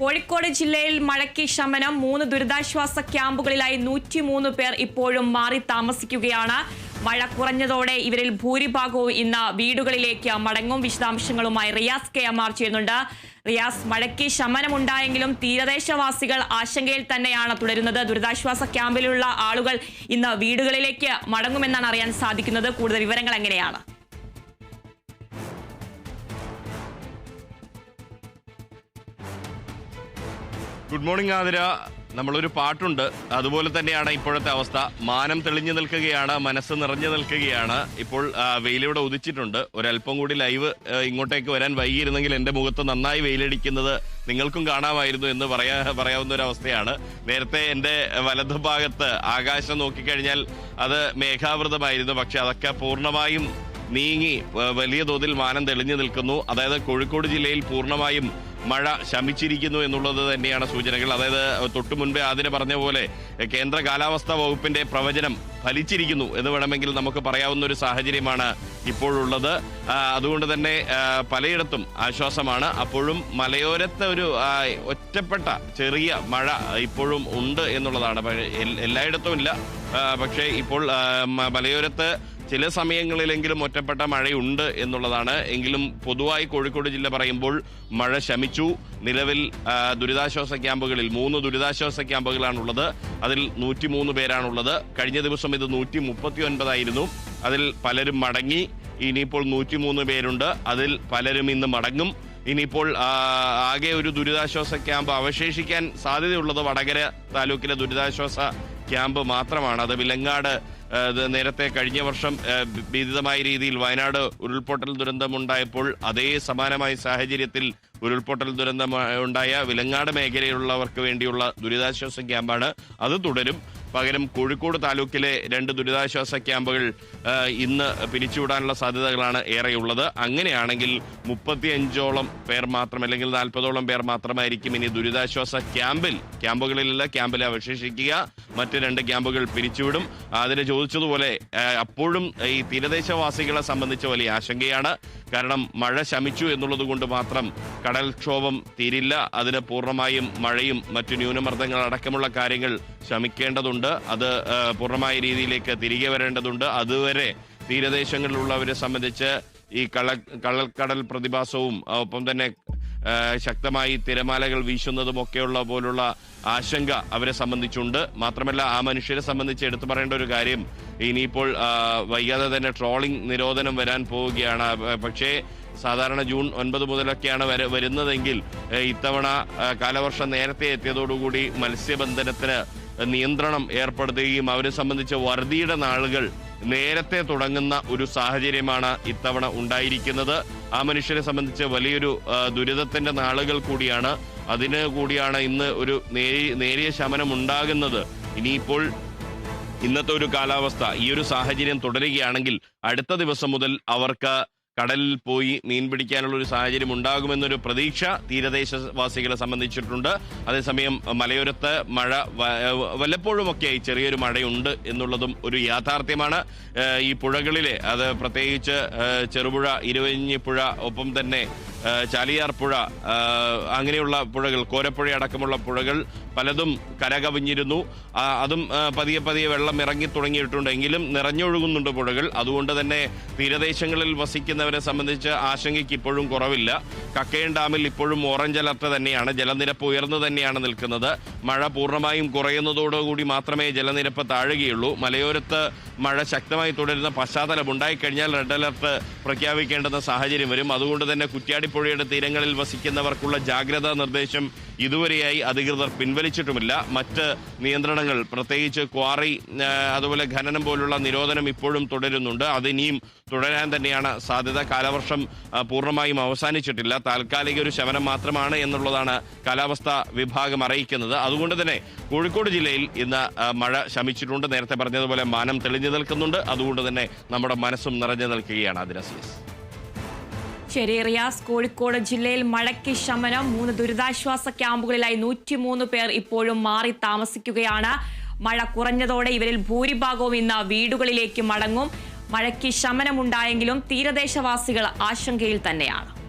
കോഴിക്കോട് ജില്ലയിൽ മഴയ്ക്ക് ശമനം. മൂന്ന് ദുരിതാശ്വാസ ക്യാമ്പുകളിലായി നൂറ്റിമൂന്ന് പേർ ഇപ്പോഴും മാറി താമസിക്കുകയാണ്. മഴ കുറഞ്ഞതോടെ ഇവരിൽ ഭൂരിഭാഗവും ഇന്ന് വീടുകളിലേക്ക് മടങ്ങും. വിശദാംശങ്ങളുമായി റിയാസ് കെ. എം. ആർ. ചെയ്യുന്നുണ്ട്. റിയാസ് മഴയ്ക്ക് ശമനമുണ്ടായെങ്കിലും തീരദേശവാസികൾ ആശങ്കയിൽ തന്നെയാണ് തുടരുന്നത്. ദുരിതാശ്വാസ ക്യാമ്പിലുള്ള ആളുകൾ ഇന്ന് വീടുകളിലേക്ക് മടങ്ങുമെന്നാണ് അറിയാൻ സാധിക്കുന്നത്. കൂടുതൽ വിവരങ്ങൾ എങ്ങനെയാണ്? Good morning Athira. നമ്മളൊരു പാട്ടുണ്ട്. അതുപോലെ തന്നെയാണ് ഇപ്പോഴത്തെ അവസ്ഥ. മാനം തെളിഞ്ഞു നിൽക്കുകയാണ് മനസ്സ് നിറഞ്ഞു നിൽക്കുകയാണ്. ഇപ്പോൾ വെയിലിവിടെ ഉദിച്ചിട്ടുണ്ട്. ഒരല്പം കൂടി ലൈവ് ഇങ്ങോട്ടേക്ക് വരാൻ വൈകിയിരുന്നെങ്കിൽ എന്റെ മുഖത്ത് നന്നായി വെയിലടിക്കുന്നത് നിങ്ങൾക്കും കാണാമായിരുന്നു എന്ന് പറയാ പറയാവുന്ന ഒരു അവസ്ഥയാണ്. നേരത്തെ എന്റെ വലതുഭാഗത്ത് ആകാശം നോക്കിക്കഴിഞ്ഞാൽ അത് മേഘാവൃതമായിരുന്നു. പക്ഷെ അതൊക്കെ പൂർണമായും നീങ്ങി വലിയ തോതിൽ മാനം തെളിഞ്ഞു നിൽക്കുന്നു. അതായത് കോഴിക്കോട് ജില്ലയിൽ പൂർണമായും മഴ ശമിച്ചിരിക്കുന്നു എന്നുള്ളത് തന്നെയാണ് സൂചനകൾ. അതായത് തൊട്ടു മുൻപേ ആദ്യം പറഞ്ഞ പോലെ കേന്ദ്ര കാലാവസ്ഥാ വകുപ്പിന്റെ പ്രവചനം ഫലിച്ചിരിക്കുന്നു എന്ന് വേണമെങ്കിൽ നമുക്ക് പറയാവുന്ന ഒരു സാഹചര്യമാണ് ഇപ്പോഴുള്ളത്. അതുകൊണ്ട് തന്നെ പലയിടത്തും ആശ്വാസമാണ്. അപ്പോഴും മലയോരത്തെ ഒരു ഒറ്റപ്പെട്ട ചെറിയ മഴ ഇപ്പോഴും ഉണ്ട് എന്നുള്ളതാണ്. എല്ലായിടത്തും ഇല്ല. പക്ഷേ ഇപ്പോൾ മലയോരത്ത് ചില സമയങ്ങളിലെങ്കിലും ഒറ്റപ്പെട്ട മഴയുണ്ട് എന്നുള്ളതാണ്. എങ്കിലും പൊതുവായി കോഴിക്കോട് ജില്ല പറയുമ്പോൾ മഴ ശമിച്ചു. നിലവിൽ ദുരിതാശ്വാസ ക്യാമ്പുകളിൽ മൂന്ന് ദുരിതാശ്വാസ ക്യാമ്പുകളാണുള്ളത്. അതിൽ നൂറ്റിമൂന്ന് പേരാണുള്ളത്. കഴിഞ്ഞ ദിവസം ഇത് നൂറ്റി മുപ്പത്തി ഒൻപതായിരുന്നു അതിൽ പലരും മടങ്ങി. ഇനിയിപ്പോൾ നൂറ്റിമൂന്ന് പേരുണ്ട്. അതിൽ പലരും ഇന്ന് മടങ്ങും. ഇനിയിപ്പോൾ ആകെ ഒരു ദുരിതാശ്വാസ ക്യാമ്പ് അവശേഷിക്കാൻ സാധ്യതയുള്ളത് വടകര താലൂക്കിലെ ദുരിതാശ്വാസ ക്യാമ്പ് മാത്രമാണ്. അത് വിലങ്ങാട് നേരത്തെ കഴിഞ്ഞ വർഷം ഭീതിതമായ രീതിയിൽ വയനാട് ഉരുൾപൊട്ടൽ ദുരന്തമുണ്ടായപ്പോൾ അതേ സമാനമായ സാഹചര്യത്തിൽ ഉരുൾപൊട്ടൽ ദുരന്തം ഉണ്ടായ വിലങ്ങാട് മേഖലയിലുള്ളവർക്ക് വേണ്ടിയുള്ള ദുരിതാശ്വാസ ക്യാമ്പാണ്. അത് തുടരും. പകരം കോഴിക്കോട് താലൂക്കിലെ രണ്ട് ദുരിതാശ്വാസ ക്യാമ്പുകൾ ഇന്ന് പിരിച്ചുവിടാനുള്ള സാധ്യതകളാണ് ഏറെയുള്ളത്. അങ്ങനെയാണെങ്കിൽ മുപ്പത്തിയഞ്ചോളം പേർ മാത്രം അല്ലെങ്കിൽ നാൽപ്പതോളം പേർ മാത്രമായിരിക്കും ഇനി ദുരിതാശ്വാസ ക്യാമ്പിൽ ക്യാമ്പുകളിലല്ല ക്യാമ്പിൽ അവശേഷിക്കുക. മറ്റ് രണ്ട് ക്യാമ്പുകൾ പിരിച്ചുവിടും. അതിന് ചോദിച്ചതുപോലെ അപ്പോഴും ഈ തീരദേശവാസികളെ സംബന്ധിച്ച വലിയ ആശങ്കയാണ്. കാരണം മഴ ശമിച്ചു എന്നുള്ളത് കൊണ്ട് മാത്രം കടൽക്ഷോഭം തീരില്ല. അതിന് പൂർണമായും മഴയും മറ്റു ന്യൂനമർദ്ദങ്ങൾ അടക്കമുള്ള കാര്യങ്ങൾ ശമിക്കേണ്ടതുണ്ട് അത് പൂർണമായ രീതിയിലേക്ക് തിരികെ വരേണ്ടതുണ്ട്. അതുവരെ തീരദേശങ്ങളിലുള്ളവരെ സംബന്ധിച്ച് ഈ കള്ള കള്ളക്കടൽ പ്രതിഭാസവും ഒപ്പം തന്നെ ശക്തമായി തിരമാലകൾ വീശുന്നതും ഒക്കെയുള്ള പോലുള്ള ആശങ്ക അവരെ സംബന്ധിച്ചുണ്ട്. മാത്രമല്ല ആ മനുഷ്യരെ സംബന്ധിച്ച് എടുത്തു പറയേണ്ട ഒരു കാര്യം ഇനിയിപ്പോൾ വൈകാതെ തന്നെ ട്രോളിംഗ് നിരോധനം വരാൻ പോവുകയാണ്. പക്ഷേ സാധാരണ ജൂൺ ഒൻപത് മുതലൊക്കെയാണ് വര വരുന്നതെങ്കിൽ ഇത്തവണ കാലവർഷം നേരത്തെ എത്തിയതോടുകൂടി മത്സ്യബന്ധനത്തിന് നിയന്ത്രണം ഏർപ്പെടുത്തുകയും അവരെ സംബന്ധിച്ച് വറുതിയുടെ നാളുകൾ നേരത്തെ തുടങ്ങുന്ന ഒരു സാഹചര്യമാണ് ഇത്തവണ ഉണ്ടായിരിക്കുന്നത്. ആ മനുഷ്യരെ സംബന്ധിച്ച് വലിയൊരു ദുരിതത്തിന്റെ നാളുകൾ കൂടിയാണ്. അതിന് കൂടിയാണ് ഇന്ന് ഒരു നേരി- നേരിയ ശമനം ഉണ്ടാകുന്നത്. ഇനിയിപ്പോൾ ഇന്നത്തെ ഒരു കാലാവസ്ഥ ഈ ഒരു സാഹചര്യം തുടരുകയാണെങ്കിൽ അടുത്ത ദിവസം മുതൽ അവർക്ക് കടലിൽ പോയി മീൻ പിടിക്കാനുള്ള ഒരു സാഹചര്യം ഉണ്ടാകുമെന്നൊരു പ്രതീക്ഷ തീരദേശവാസികളെ സംബന്ധിച്ചിട്ടുണ്ട്. അതേസമയം മലയോരത്ത് മഴ വല്ലപ്പോഴുമൊക്കെയായി ചെറിയൊരു മഴയുണ്ട് എന്നുള്ളതും ഒരു യാഥാർത്ഥ്യമാണ്. ഈ പുഴകളിലെ അത് പ്രത്യേകിച്ച് ചെറുപുഴ ഇരുവഞ്ഞിപ്പുഴ ഒപ്പം തന്നെ ചാലിയാർ പുഴ അങ്ങനെയുള്ള പുഴകൾ കോരപ്പുഴ അടക്കമുള്ള പുഴകൾ പലതും കരകവിഞ്ഞിരുന്നു. അതും പതിയെ പതിയെ വെള്ളം ഇറങ്ങി തുടങ്ങിയിട്ടുണ്ടെങ്കിലും നിറഞ്ഞൊഴുകുന്നുണ്ട് പുഴകൾ. അതുകൊണ്ട് തന്നെ തീരദേശങ്ങളിൽ വസിക്കുന്നവരെ സംബന്ധിച്ച് ആശങ്കയ്ക്ക് ഇപ്പോഴും കുറവില്ല. കക്കയം ഡാമിൽ ഇപ്പോഴും ഓറഞ്ച് അലർട്ട് തന്നെയാണ്. ജലനിരപ്പ് ഉയർന്നു തന്നെയാണ് നിൽക്കുന്നത്. മഴ പൂർണമായും കുറയുന്നതോടുകൂടി മാത്രമേ ജലനിരപ്പ് താഴുകയുള്ളൂ. മലയോരത്ത് മഴ ശക്തമായി തുടരുന്ന പശ്ചാത്തലം ഉണ്ടായിക്കഴിഞ്ഞാൽ റെഡ് അലർട്ട് പ്രഖ്യാപിക്കേണ്ടുന്ന സാഹചര്യം വരും. അതുകൊണ്ട് തന്നെ കുറ്റ്യാടിപ്പുഴയുടെ തീരങ്ങളിൽ വസിക്കുന്നവർക്കുള്ള ജാഗ്രതാ നിർദ്ദേശം ഇതുവരെയായി അധികൃതർ പിൻവലിച്ചിട്ടുമില്ല. മറ്റ് നിയന്ത്രണങ്ങൾ പ്രത്യേകിച്ച് ക്വാറി അതുപോലെ ഖനനം പോലുള്ള നിരോധനം ഇപ്പോഴും തുടരുന്നുണ്ട്. അതിനിയും തുടരാൻ തന്നെയാണ് സാധ്യത. കാലവർഷം പൂർണമായും അവസാനിച്ചിട്ടില്ല. താൽക്കാലിക ഒരു ശമനം മാത്രമാണ് എന്നുള്ളതാണ് കാലാവസ്ഥാ വിഭാഗം അറിയിക്കുന്നത്. അതുകൊണ്ട് തന്നെ കോഴിക്കോട് ജില്ലയിൽ ഇന്ന് മഴ ശമിച്ചിട്ടുണ്ട്. നേരത്തെ പറഞ്ഞതുപോലെ മാനം തെളിഞ്ഞു നിൽക്കുന്നുണ്ട്. അതുകൊണ്ട് തന്നെ നമ്മുടെ മനസ്സും നിറഞ്ഞു നിൽക്കുകയാണ് അതിനസീസ് ശരി കോഴിക്കോട് ജില്ലയിൽ മഴയ്ക്ക് ശമനം. മൂന്ന് ദുരിതാശ്വാസ ക്യാമ്പുകളിലായി നൂറ്റിമൂന്ന് പേർ ഇപ്പോഴും മാറി താമസിക്കുകയാണ്. മഴ കുറഞ്ഞതോടെ ഇവരിൽ ഭൂരിഭാഗവും ഇന്ന് വീടുകളിലേക്ക് മടങ്ങും. മഴയ്ക്ക് ശമനമുണ്ടായെങ്കിലും തീരദേശവാസികൾ ആശങ്കയിൽ തന്നെയാണ്.